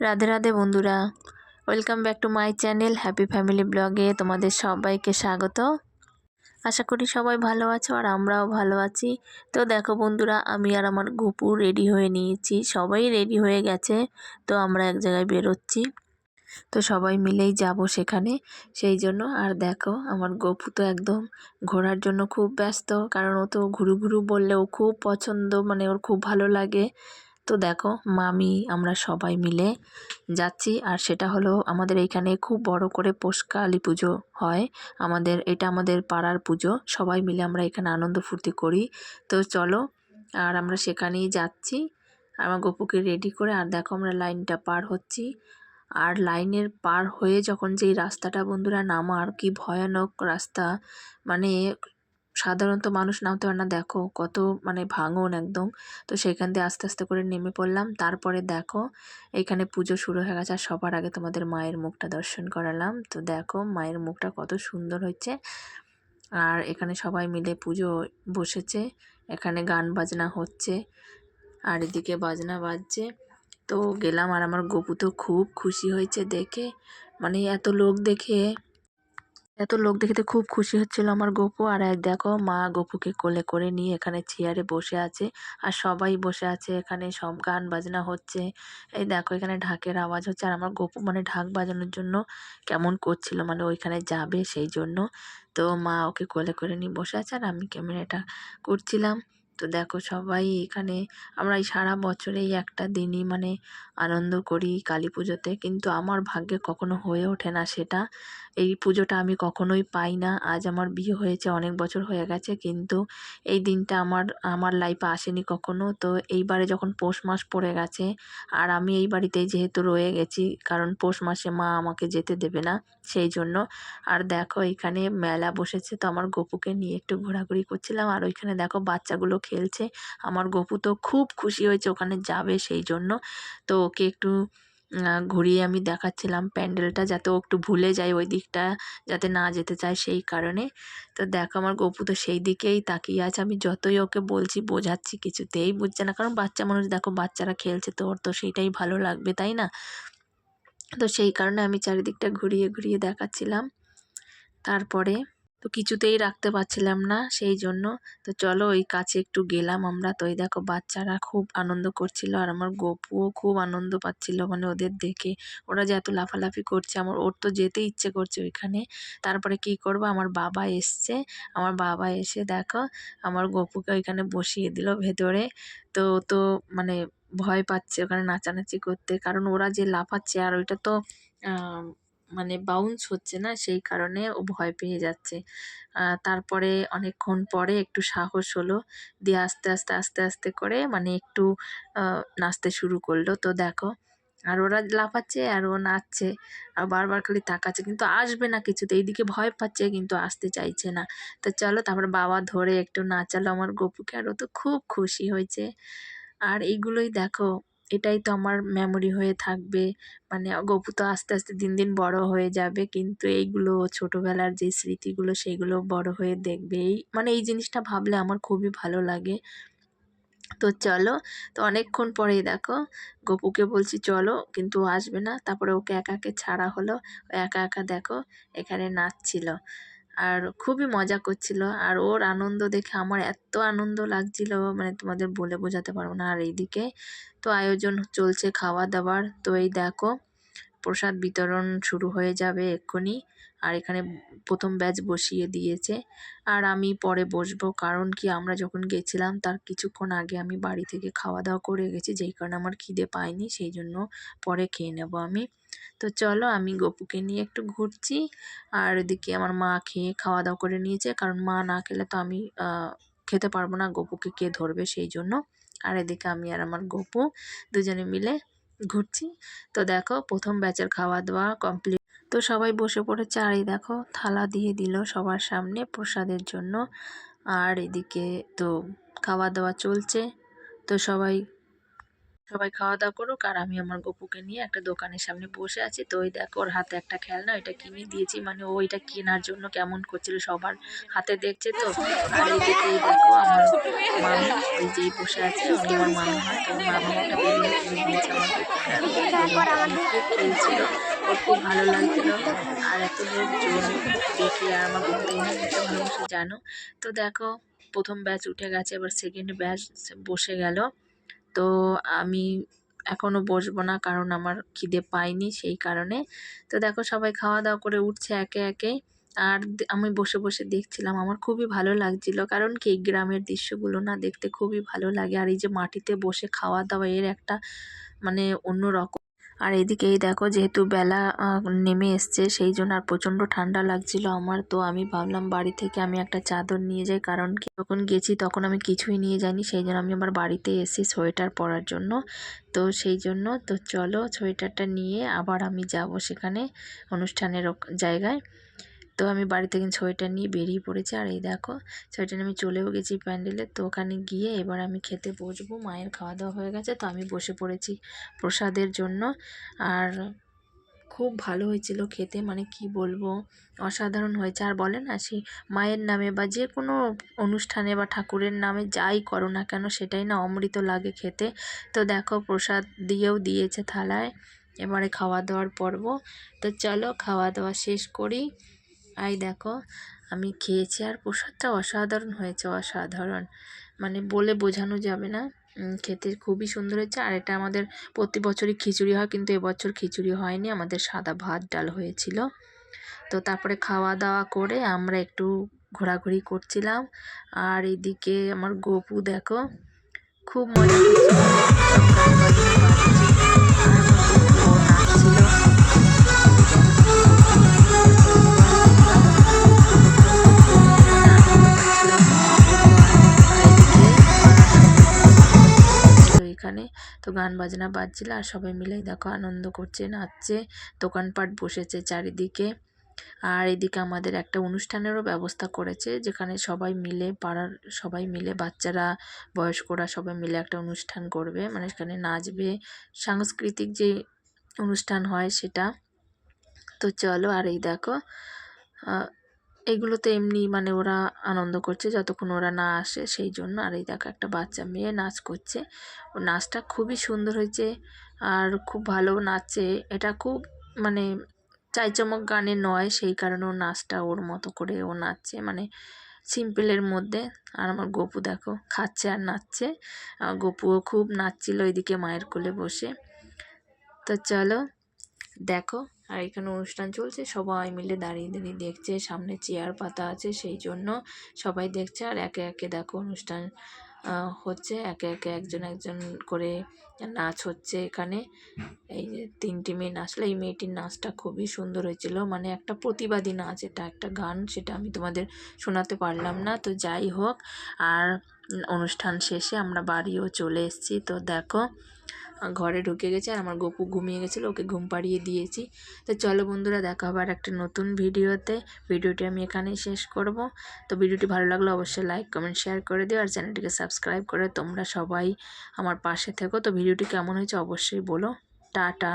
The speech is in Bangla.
রাধে রাধে বন্ধুরা। Welcome back to my channel happy family ব্লগে তোমাদের সবাইকে স্বাগত। আশা করি সবাই ভালো আছো আর আমরাও ভালো আছি। তো দেখো বন্ধুরা, আমি আর আমার গুপু রেডি হয়ে নিয়েছি। সবাই রেডি হয়ে গেছে, তো আমরা এক জায়গায় বেরোচ্ছি। তো সবাই মিলেই যাব সেখানে। সেই জন্য আর দেখো, আমার গপু তো একদম ঘোরার জন্য খুব ব্যস্ত, কারণ ও তো ঘুরু ঘুরু বললেও খুব পছন্দ মানে ওর খুব ভালো লাগে। তো দেখো মামি আমরা সবাই মিলে যাচ্ছি। আর সেটা হলো আমাদের এইখানে খুব বড় করে পোষকালী পুজো হয়। আমাদের, এটা আমাদের পাড়ার পুজো। সবাই মিলে আমরা এখানে আনন্দ ফুর্তি করি। তো চলো, আর আমরা সেখানেই যাচ্ছি। আমার গপুকে রেডি করে, আর দেখো আমরা লাইনটা পার হচ্ছি। আর লাইনের পার হয়ে যখন যেই রাস্তাটা বন্ধুরা নামার, কি ভয়ানক রাস্তা। মানে সাধারণত মানুষ নামতে পারে না। দেখো কত মানে ভাঙন একদম। তো সেখান দিয়ে আস্তে আস্তে করে নেমে পড়লাম। তারপরে দেখো এখানে পুজো শুরু হয়ে গেছে আর সবার আগে তোমাদের মায়ের মুখটা দর্শন করালাম। তো দেখো মায়ের মুখটা কত সুন্দর হয়েছে। আর এখানে সবাই মিলে পুজো বসেছে। এখানে গান বাজনা হচ্ছে আর এদিকে বাজনা বাজছে। তো গেলাম আর আমার গপু তো খুব খুশি হয়েছে দেখে। মানে এত লোক দেখে এত লোক দেখে তো খুব খুশি হচ্ছিল আমার গপু। আর এক দেখো, মা গপুকে কোলে করে নিয়ে এখানে চেয়ারে বসে আছে। আর সবাই বসে আছে, এখানে সব গান বাজনা হচ্ছে। এই দেখো, এখানে ঢাকের আওয়াজ হচ্ছে। আর আমার গপু মানে ঢাক বাজানোর জন্য কেমন করছিল মানে ওইখানে যাবে সেই জন্য তো মা ওকে কোলে করে নিয়ে বসে আছে, আর আমি ক্যামেরাটা করছিলাম। তো দেখো সবাই এখানে আমরা এই সারা বছরে এই একটা দিনই মানে আনন্দ করি কালী পুজোতে। কিন্তু আমার ভাগ্যে কখনো হয়ে ওঠে না সেটা। এই পুজোটা আমি কখনোই পাই না। আজ আমার বিয়ে হয়েছে, অনেক বছর হয়ে গেছে, কিন্তু এই দিনটা আমার আমার লাইফে আসেনি কখনো। তো এইবারে যখন পৌষ মাস পড়ে গেছে, আর আমি এই বাড়িতেই যেহেতু রয়ে গেছি, কারণ পৌষ মাসে মা আমাকে যেতে দেবে না। সেই জন্য। আর দেখো এখানে মেলা বসেছে, তো আমার গপুকে নিয়ে একটু ঘোরাঘুরি করছিলাম। আর ওইখানে দেখো বাচ্চাগুলো খেলছে। আমার গপু তো খুব খুশি হয়েছে ওখানে যাবে সেই জন্য। তো ওকে একটু ঘুরিয়ে আমি দেখাচ্ছিলাম প্যান্ডেলটা যাতে ও একটু ভুলে যায় ওই দিকটা, যাতে না যেতে চায় সেই কারণে। তো দেখো আমার গপু তো সেই দিকেই তাকিয়ে আছে। আমি যতই ওকে বলছি বোঝাচ্ছি, কিছুতেই বুঝছে না। কারণ বাচ্চা মানুষ, দেখো বাচ্চারা খেলছে, তো ওর তো সেইটাই ভালো লাগবে, তাই না? তো সেই কারণে আমি চারিদিকটা ঘুরিয়ে ঘুরিয়ে দেখাচ্ছিলাম। তারপরে তো কিছুতেই রাখতে পারছিলাম না সেই জন্য। তো চলো ওই কাছে একটু গেলাম আমরা। তো ওই দেখো বাচ্চারা খুব আনন্দ করছিল আর আমার গপুও খুব আনন্দ পাচ্ছিল মানে ওদের দেখে। ওরা যে এত লাফালাফি করছে, আমার ওর তো যেতে ইচ্ছে করছে ওইখানে। তারপরে কি করব? আমার বাবা এসছে। আমার বাবা এসে দেখো, আমার গপুকে ওইখানে বসিয়ে দিল ভেতরে। তো তো মানে ভয় পাচ্ছে ওখানে নাচানাচি করতে। কারণ ওরা যে লাফাচ্ছে আর ওইটা তো মানে বাউন্স হচ্ছে না, সেই কারণে ও ভয় পেয়ে যাচ্ছে। তারপরে অনেকক্ষণ পরে একটু সাহস হলো, দিয়ে আস্তে আস্তে আস্তে আস্তে করে মানে একটু নাচতে শুরু করল। তো দেখো, আর ওরা লাফাচ্ছে আর ও নাচছে, আর বারবার খালি তাকাচ্ছে, কিন্তু আসবে না কিছুতে। এইদিকে ভয় পাচ্ছে কিন্তু আসতে চাইছে না। তো চলো, তারপরে বাবা ধরে একটু নাচালো আমার গপুকে, আর ও তো খুব খুশি হয়েছে। আর এইগুলোই দেখো, এটাই তো আমার মেমোরি হয়ে থাকবে। মানে গপু তো আস্তে আস্তে দিন দিন বড় হয়ে যাবে, কিন্তু এইগুলো ছোটোবেলার যে স্মৃতিগুলো সেইগুলো বড় হয়ে দেখবে। এই মানে এই জিনিসটা ভাবলে আমার খুবই ভালো লাগে। তো চলো, তো অনেকক্ষণ পরেই দেখো, গপুকে বলছি চলো, কিন্তু আসবে না। তারপরে ওকে একাকে ছাড়া হলো একা একা দেখো, এখানে নাচছিল। আর খুবই মজা করছিল। আর ওর আনন্দ দেখে আমার এত আনন্দ লাগছিল মানে তোমাদের বলে বোঝাতে পারব না। আর এইদিকে তো আয়োজন চলছে খাওয়া দাওয়ার। তো এই দেখো প্রসাদ বিতরণ শুরু হয়ে যাবে এক্ষুনি। আর এখানে প্রথম ব্যাচ বসিয়ে দিয়েছে। আর আমি পরে বসবো, কারণ কি আমরা যখন গেছিলাম, তার কিছুক্ষণ আগে আমি বাড়ি থেকে খাওয়া দাওয়া করে গেছি, যেই কারণে আমার খিদে পায়নি, সেই জন্য পরে খেয়ে নেব আমি। তো চলো, আমি গপুকে নিয়ে একটু ঘুরছি। আর এদিকে আমার মা খেয়ে খাওয়া দাওয়া করে নিয়েছে, কারণ মা না খেলে তো আমি খেতে পারব না, গপুকে কে ধরবে সেই জন্য। আর এদিকে আমি আর আমার গপু দুজনে মিলে ঘুরছি। তো দেখো, প্রথম ব্যাচের খাওয়া দাওয়া কমপ্লিট তো সবাই বসে পড়ে এই দেখো, থালা দিয়ে দিল সবার সামনে প্রসাদের জন্য। আর এদিকে তো খাওয়া দাওয়া চলছে। তো সবাই সবাই খাওয়া দাওয়া করুক আর আমি আমার গপুকে নিয়ে একটা দোকানের সামনে বসে আছি। তো ওই দেখো, ওর হাতে একটা খেলনা, ওইটা কিনে দিয়েছি। মানে ও ওইটা কেনার জন্য কেমন করছিল সবার হাতে দেখছে তো। আর এই দেখো আমার মামি, ওই যেই বসে আছে, উনি আমার মামি হয় তো মামি একটা বেলুন কিনে দিয়েছে খুব খেলছিল ওর খুব ভালো লাগছিল। আর এত লোকজন দেখে আর আমার গপুকে এমনি জানো? তো দেখো, প্রথম ব্যাচ উঠে গেছে, এবার সেকেন্ড ব্যাচ বসে গেল। তো আমি এখনও বসবো না কারণ আমার খিদে পাইনি সেই কারণে। তো দেখো সবাই খাওয়া দাওয়া করে উঠছে একে একে। আর আমি বসে বসে দেখছিলাম, আমার খুবই ভালো লাগছিল। কারণ কি, গ্রামের দৃশ্যগুলো না দেখতে খুবই ভালো লাগে। আর এই যে মাটিতে বসে খাওয়া দাওয়া এর একটা মানে অন্য রকম আর এদিকেই দেখো যেহেতু বেলা নেমে এসছে, সেই জন্য আর প্রচণ্ড ঠান্ডা লাগছিল আমার। তো আমি ভাবলাম বাড়ি থেকে আমি একটা চাদর নিয়ে যাই, কারণ যখন গেছি তখন আমি কিছুই নিয়ে যাইনি, সেই জন্য আমি আমার বাড়িতে এসেছি সোয়েটার পরার জন্য। তো সেই জন্য, তো চলো সোয়েটারটা নিয়ে আবার আমি যাব সেখানে অনুষ্ঠানের জায়গায়। তো আমি বাড়ি থেকে সোয়েটার নিয়ে বেরিয়ে পড়েছি। আর এই দেখো সোয়েটার আমি চলেও গেছি প্যান্ডেলে। তো ওখানে গিয়ে এবার আমি খেতে বসবো। মায়ের খাওয়া দাওয়া হয়ে গেছে, তো আমি বসে পড়েছি প্রসাদের জন্য। আর খুব ভালো হয়েছিল খেতে মানে কি বলব, অসাধারণ হয়েছে। আর বলে না, সেই মায়ের নামে বা যে কোনো অনুষ্ঠানে বা ঠাকুরের নামে যাই করো না কেন, সেটাই না অমৃত লাগে খেতে। তো দেখো, প্রসাদ দিয়েও দিয়েছে থালায়। এবারে খাওয়া দাওয়ার পর্ব। তো চলো খাওয়া দাওয়া শেষ করি। আই দেখো, আমি খেয়েছি আর প্রসাদটা অসাধারণ হয়েছে, অসাধারণ। মানে বলে বোঝানো যাবে না। খেতে খুবই সুন্দর হয়েছে। আর এটা আমাদের প্রতি বছরই খিচুড়ি হয়, কিন্তু এবছর খিচুড়ি হয়নি। আমাদের সাদা ভাত, ডাল হয়েছিল। তো তারপরে খাওয়া দাওয়া করে আমরা একটু ঘোরাঘুরি করছিলাম। আর এদিকে আমার গপু দেখো, খুব মজা এখানে। তো গান বাজনা বাজছিল আর সবাই মিলে দেখো আনন্দ করছে, নাচছে, দোকানপাট বসেছে চারিদিকে। আর এদিকে আমাদের একটা অনুষ্ঠানেরও ব্যবস্থা করেছে, যেখানে সবাই মিলে পাড়ার সবাই মিলে বাচ্চারা, বয়স্করা সবাই মিলে একটা অনুষ্ঠান করবে। মানে সেখানে নাচবে। সাংস্কৃতিক যে অনুষ্ঠান হয় সেটা। তো চলো আর এই দেখো এগুলো তো এমনি মানে ওরা আনন্দ করছে যতক্ষণ ওরা না আসে সেই জন্য। আর এই দেখো একটা বাচ্চা মেয়ে নাচ করছে। ও নাচটা খুবই সুন্দর হয়েছে আর খুব ভালো নাচছে এটা খুব মানে চাইচমক গানে নয়, সেই কারণে ও নাচটা ওর মতো করে ও নাচছে। মানে সিম্পলের মধ্যে। আর আমার গপু দেখো খাচ্ছে আর নাচছে। আর গপুও খুব নাচছিল ওইদিকে মায়ের কোলে বসে। তো চলো দেখো আর এখানে অনুষ্ঠান চলছে। সবাই মিলে দাঁড়িয়ে দাঁড়িয়ে দেখছে। সামনে চেয়ার পাতা আছে, সেই জন্য সবাই দেখছে। আর একে একে দেখো অনুষ্ঠান হচ্ছে। একে একে একজন একজন করে নাচ হচ্ছে এখানে। এই যে তিনটি মেয়ে নাচলো এই মেয়েটির নাচটা খুবই সুন্দর হয়েছিল। মানে একটা প্রতিবাদী নাচ, এটা একটা গান, সেটা আমি তোমাদের শোনাতে পারলাম না। তো যাই হোক, আর অনুষ্ঠান শেষে আমরা বাড়িও চলে এসেছি। তো দেখো ঘরে ঢুকে গেছে আর আমার গপু ঘুমিয়ে গেছিল, ওকে ঘুম পাড়িয়ে দিয়েছি। তো চলো বন্ধুরা, দেখা হবে আর একটা নতুন ভিডিওতে। ভিডিওটি আমি এখানেই শেষ করব। তো ভিডিওটি ভালো লাগলে অবশ্যই লাইক, কমেন্ট, শেয়ার করে দিও আর চ্যানেলটিকে সাবস্ক্রাইব করে তোমরা সবাই আমার পাশে থেকো। তো ভিডিওটি কেমন হয়েছে অবশ্যই বলো। টাটা।